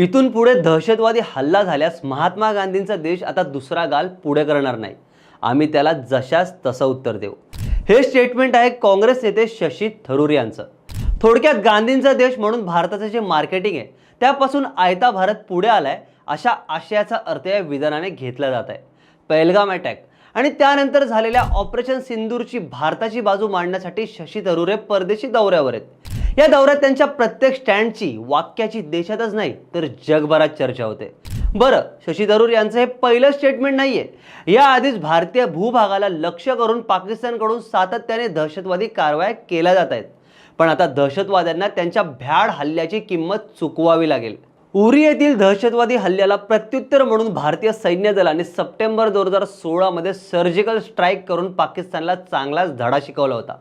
इथून पुढे दहशतवादी हल्ला झाल्यास महात्मा गांधींचा देश आता दुसरा गाल पुढे करणार नाही. आम्ही त्याला जशास तसं उत्तर देऊ. हे स्टेटमेंट आहे काँग्रेस नेते शशी थरूर यांचं. थोडक्यात गांधींचा देश म्हणून भारताचं जे मार्केटिंग आहे त्यापासून आयता भारत पुढे आलाय अशा आशयाचा अर्थ या विधानाने घेतला जात आहे. पहलगाम अटॅक आणि त्यानंतर झालेल्या ऑपरेशन सिंदूरची भारताची बाजू मांडण्यासाठी शशी थरूर हे परदेशी दौऱ्यावर आहेत. या दौऱ्यात त्यांच्या प्रत्येक स्टँडची वाक्याची देशातच नाही तर जगभरात चर्चा होते. बरं शशी थरूर यांचं हे पहिलं स्टेटमेंट नाहीये. याआधीच भारतीय भूभागाला लक्ष्य करून पाकिस्तानकडून सातत्याने दहशतवादी कारवाया केल्या जात आहेत. पण आता दहशतवाद्यांना त्यांच्या भ्याड हल्ल्याची किंमत चुकवावी लागेल. उरी येथील दहशतवादी हल्ल्याला प्रत्युत्तर म्हणून भारतीय सैन्य दलाने सप्टेंबर दोन हजार सोळामध्ये सर्जिकल स्ट्राईक करून पाकिस्तानला चांगलाच धडा शिकवला होता.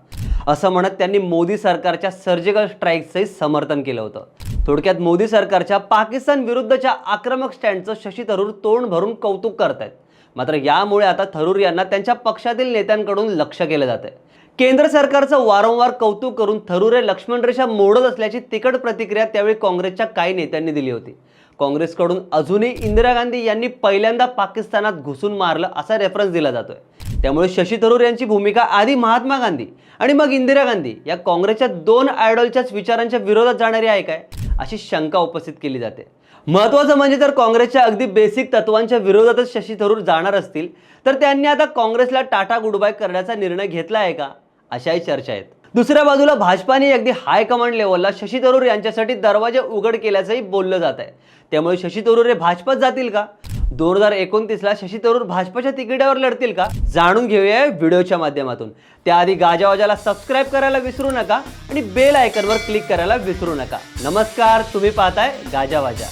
असं म्हणत त्यांनी मोदी सरकारच्या सर्जिकल स्ट्राईकचंही समर्थन केलं होतं. थोडक्यात मोदी सरकारच्या पाकिस्तान विरुद्धच्या आक्रमक स्टँडचं शशी थरूर तोंड भरून कौतुक करतायत. मात्र यामुळे आता थरूर यांना त्यांच्या पक्षातील नेत्यांकडून लक्ष केलं जात आहे केंद्र सरकारचं वारंवार कौतुक करून थरुरे लक्ष्मण रेषा मोडत असल्याची तिकट प्रतिक्रिया त्यावेळी काँग्रेसच्या काही नेत्यांनी दिली होती. काँग्रेसकडून अजूनही इंदिरा गांधी यांनी पहिल्यांदा पाकिस्तानात घुसून मारलं असा रेफरन्स दिला जातोय. त्यामुळे शशी थरूर यांची भूमिका आधी महात्मा गांधी आणि मग इंदिरा गांधी या काँग्रेसच्या दोन आयडॉलच्याच विचारांच्या विरोधात जाणारी आहे काय? अशी शंका उपस्थित केली जाते. महत्वाचं म्हणजे जर काँग्रेसच्या अगदी बेसिक तत्वांच्या विरोधातच शशी थरूर जाणार असतील तर त्यांनी आता काँग्रेसला टाटा गुडबाय करण्याचा निर्णय घेतला आहे का? अशाही चर्चा आहेत. दुसऱ्या बाजूला भाजपाने अगदी हायकमांड लेवलला शशी थरूर यांच्यासाठी दरवाजे उघड केल्याचंही बोललं जात आहे त्यामुळे शशी थरूर हे भाजपात जातील का? दोन हजार एकोणतीसला शशी थरूर भाजपाच्या तिकिटावर लढतील का? जाणून घेऊया व्हिडिओच्या माध्यमातून. त्याआधी गाजावाजाला सबस्क्राईब करायला विसरू नका आणि बेल आयकनवर क्लिक करायला विसरू नका. नमस्कार तुम्ही पाहताय गाजावाजा.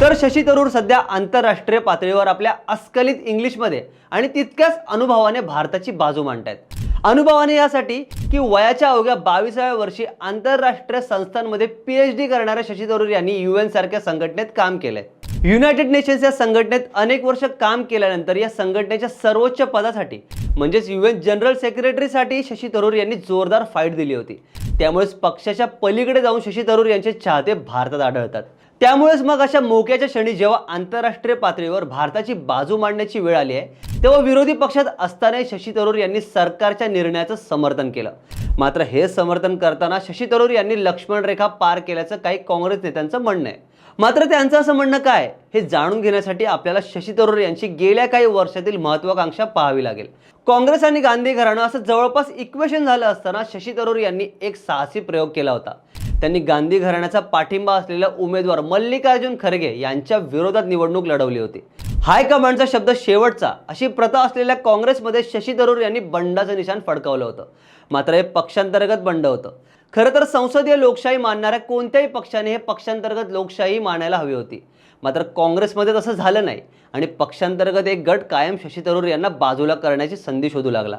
तर शशी थरूर सध्या आंतरराष्ट्रीय पातळीवर आपल्या अस्खलित इंग्लिशमध्ये आणि तितक्याच अनुभवाने भारताची बाजू मांडतायत. अनुभवाने यासाठी की वयाच्या अवघ्या बावीसाव्या वर्षी आंतरराष्ट्रीय संस्थांमध्ये पीएच डी करणाऱ्या शशी थरूर यांनी युएन सारख्या संघटनेत काम केलंय. युनायटेड नेशन्स या संघटनेत अनेक वर्ष काम केल्यानंतर या संघटनेच्या सर्वोच्च पदासाठी म्हणजेच युएन जनरल सेक्रेटरीसाठी शशी थरूर यांनी जोरदार फाईट दिली होती. त्यामुळेच पक्षाच्या पलीकडे जाऊन शशी थरूर यांचे चाहते भारतात आढळतात. त्यामुळेच मग अशा मोक्याच्या क्षणी जेव्हा आंतरराष्ट्रीय पातळीवर भारताची बाजू मांडण्याची वेळ आली आहे तेव्हा विरोधी पक्षात असतानाही शशी थरूर यांनी सरकारच्या निर्णयाचं समर्थन केलं. मात्र हे समर्थन करताना शशी थरूर यांनी लक्ष्मण रेखा पार केल्याचं काही काँग्रेस नेत्यांचं म्हणणं आहे. मात्र त्यांचं असं म्हणणं काय? हे जाणून घेण्यासाठी आपल्याला शशी थरूर यांची गेल्या काही वर्षातील महत्वाकांक्षा पाहावी लागेल. काँग्रेस आणि गांधी घराणं असं जवळपास इक्वेशन झालं असताना शशी थरूर यांनी एक साहसी प्रयोग केला होता. त्यांनी गांधी घराण्याचा पाठिंबा असलेला उमेदवार मल्लिकार्जुन खरगे यांच्या विरोधात निवडणूक लढवली होती. हायकमांडचा शब्द शेवटचा अशी प्रथा असलेल्या काँग्रेसमध्ये शशी थरूर यांनी बंडाचं निशाण फडकावलं होतं. मात्र हे पक्षांतर्गत बंड होतं. खरं तर संसदीय लोकशाही मानणाऱ्या कोणत्याही पक्षाने हे पक्षांतर्गत लोकशाही मानायला हवी होती. मात्र काँग्रेसमध्ये तसं झालं नाही आणि पक्षांतर्गत एक गट कायम शशी थरूर यांना बाजूला करण्याची संधी शोधू लागला.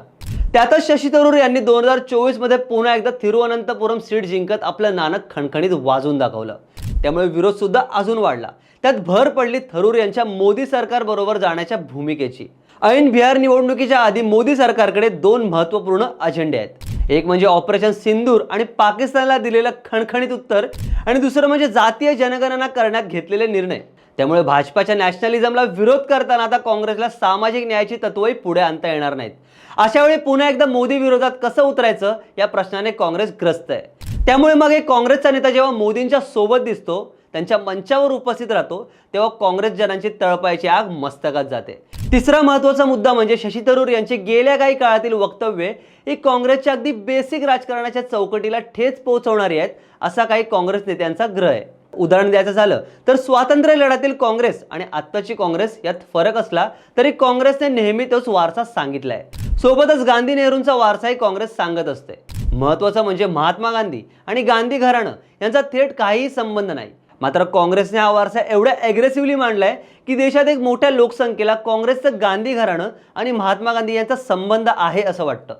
त्यातच शशी थरूर यांनी दोन हजार चोवीसमध्ये पुन्हा एकदा थिरुअनंतपुरम सीट जिंकत आपलं नाणक खणखणीत वाजून दाखवलं. त्यामुळे विरोध सुद्धा अजून वाढला. त्यात भर पडली थरूर यांच्या मोदी सरकारबरोबर जाण्याच्या भूमिकेची. ऐन बिहार निवडणुकीच्या आधी मोदी सरकारकडे दोन महत्त्वपूर्ण अजेंडे आहेत. एक म्हणजे ऑपरेशन सिंदूर आणि पाकिस्तानला दिलेलं खणखणीत उत्तर आणि दुसरं म्हणजे जातीय जनगणना करण्यात घेतलेले निर्णय. त्यामुळे भाजपाच्या नॅशनलिझमला विरोध करताना आता काँग्रेसला सामाजिक न्यायाची तत्वही पुढे आणता येणार नाहीत. अशा वेळी पुन्हा एकदा मोदी विरोधात कसं उतरायचं या प्रश्नाने काँग्रेस ग्रस्त आहे. त्यामुळे मग एक काँग्रेसचा नेता जेव्हा मोदींच्या सोबत दिसतो त्यांच्या मंचावर उपस्थित राहतो तेव्हा काँग्रेस जनांची तळपायची आग मस्तकात जाते. तिसरा महत्त्वाचा मुद्दा म्हणजे शशी थरूर यांची गेल्या काही काळातील वक्तव्ये ही काँग्रेसच्या अगदी बेसिक राजकारणाच्या चौकटीला ठेच पोहोचवणारी आहेत असा काही काँग्रेस नेत्यांचा ग्रह आहे. उदाहरण द्यायचं झालं तर स्वातंत्र्य लढ्यातील काँग्रेस आणि आत्ताची काँग्रेस यात फरक असला तरी काँग्रेसने नेहमी तोच वारसा सांगितलाय. सोबतच गांधी नेहरूंचा वारसाही काँग्रेस सांगत असते. महत्वाचं म्हणजे महात्मा गांधी आणि गांधी घराणं यांचा थेट काहीही संबंध नाही. मात्र काँग्रेसने हा वारसा एवढ्या ॲग्रेसिव्हली मांडलाय की देशात एक मोठ्या लोकसंख्येला काँग्रेसचं गांधी घराणं आणि महात्मा गांधी यांचा संबंध आहे असं वाटतं.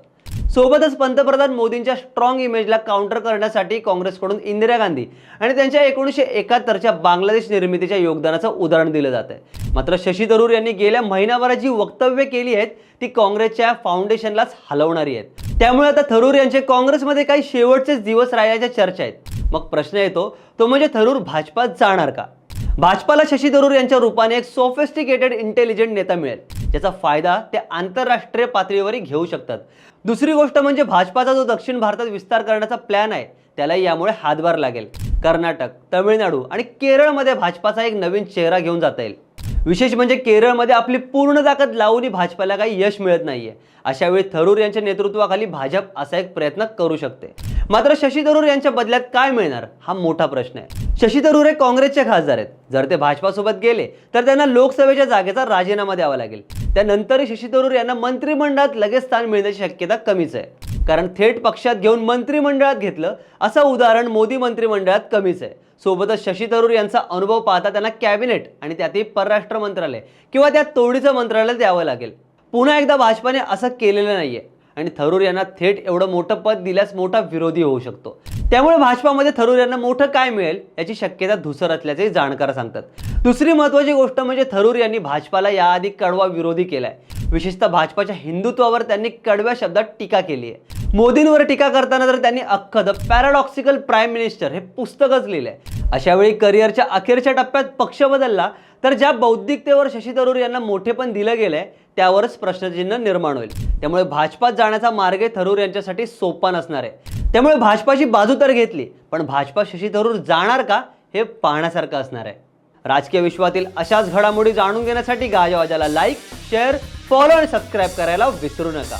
सोबतच पंतप्रधान मोदींच्या स्ट्रॉंग इमेजला काउंटर करण्यासाठी काँग्रेसकडून इंदिरा गांधी आणि त्यांच्या एकोणीसशे एकाहत्तरच्या बांगलादेश निर्मितीच्या योगदानाचं उदाहरण दिलं जात आहे मात्र शशी थरूर यांनी गेल्या महिनाभरात जी वक्तव्य केली आहेत ती काँग्रेसच्या फाउंडेशनलाच हलवणारी आहेत. त्यामुळे आता थरूर यांचे काँग्रेसमध्ये काही शेवटचेच दिवस राहिल्याच्या चर्चा आहेत. मग प्रश्न येतो तो म्हणजे थरूर भाजपात जाणार का? भाजपाला शशी थरूर यांच्या रूपाने एक सोफिस्टिकेटेड इंटेलिजंट नेता मिळेल ज्याचा फायदा ते आंतरराष्ट्रीय पातळीवरही घेऊ शकतात. दुसरी गोष्ट म्हणजे भाजपाचा जो दक्षिण भारतात विस्तार करण्याचा प्लॅन आहे त्यालाही यामुळे हातभार लागेल. कर्नाटक तमिळनाडू आणि केरळमध्ये भाजपाचा एक नवीन चेहरा घेऊन जाता येईल. विशेष म्हणजे केरळमध्ये आपली पूर्ण ताकद लावूनही भाजपाला काही यश मिळत नाहीये. अशा वेळी थरूर यांच्या नेतृत्वाखाली भाजप असा एक प्रयत्न करू शकते. मात्र शशी थरूर यांच्या बदल्यात काय मिळणार हा मोठा प्रश्न आहे. शशी थरूर हे काँग्रेसचे खासदार आहेत. जर ते भाजपासोबत गेले तर त्यांना लोकसभेच्या जागेचा राजीनामा द्यावा लागेल. त्यानंतरही शशी थरूर यांना मंत्रिमंडळात लगेच स्थान मिळण्याची शक्यता कमीच आहे. कारण थेट पक्षात घेऊन मंत्रिमंडळात घेतलं असं उदाहरण मोदी मंत्रिमंडळात कमीच आहे. सोबतच शशी थरूर यांचा अनुभव पाहता त्यांना कॅबिनेट आणि त्यातही परराष्ट्र मंत्रालय किंवा त्या तोडीचं मंत्रालय द्यावं लागेल. पुन्हा एकदा भाजपाने असं केलेलं नाहीये आणि थरूर यांना थेट एवढं मोठं पद दिल्यास मोठा विरोधी होऊ शकतो. त्यामुळे भाजपामध्ये थरूर यांना मोठं काय मिळेल याची शक्यता धुसर असल्याचे जाणकार सांगतात. दुसरी महत्त्वाची गोष्ट म्हणजे थरूर यांनी भाजपाला याआधी कडवा विरोधी केलाय. विशेषतः भाजपाच्या हिंदुत्वावर त्यांनी कडव्या शब्दात टीका केली आहे. मोदींवर टीका करताना तर त्यांनी अख्ख द पॅराडॉक्सिकल प्राईम मिनिस्टर हे पुस्तकच लिहिलंय. अशा वेळी करिअरच्या अखेरच्या टप्प्यात पक्ष बदलला तर ज्या बौद्धिकतेवर शशी थरूर यांना मोठेपण दिलं गेलंय त्यावरच प्रश्नचिन्ह निर्माण होईल. त्यामुळे भाजपात जाण्याचा मार्ग थरूर यांच्यासाठी सोपा नसणार आहे. त्यामुळे भाजपाची बाजू तर घेतली पण भाजपा शशी थरूर जाणार का हे पाहण्यासारखं असणार आहे. राजकीय विश्वातील अशाच घडामोडी जाणून घेण्यासाठी गाजावाजाला लाईक शेअर फॉलो आणि सबस्क्राईब करायला विसरू नका.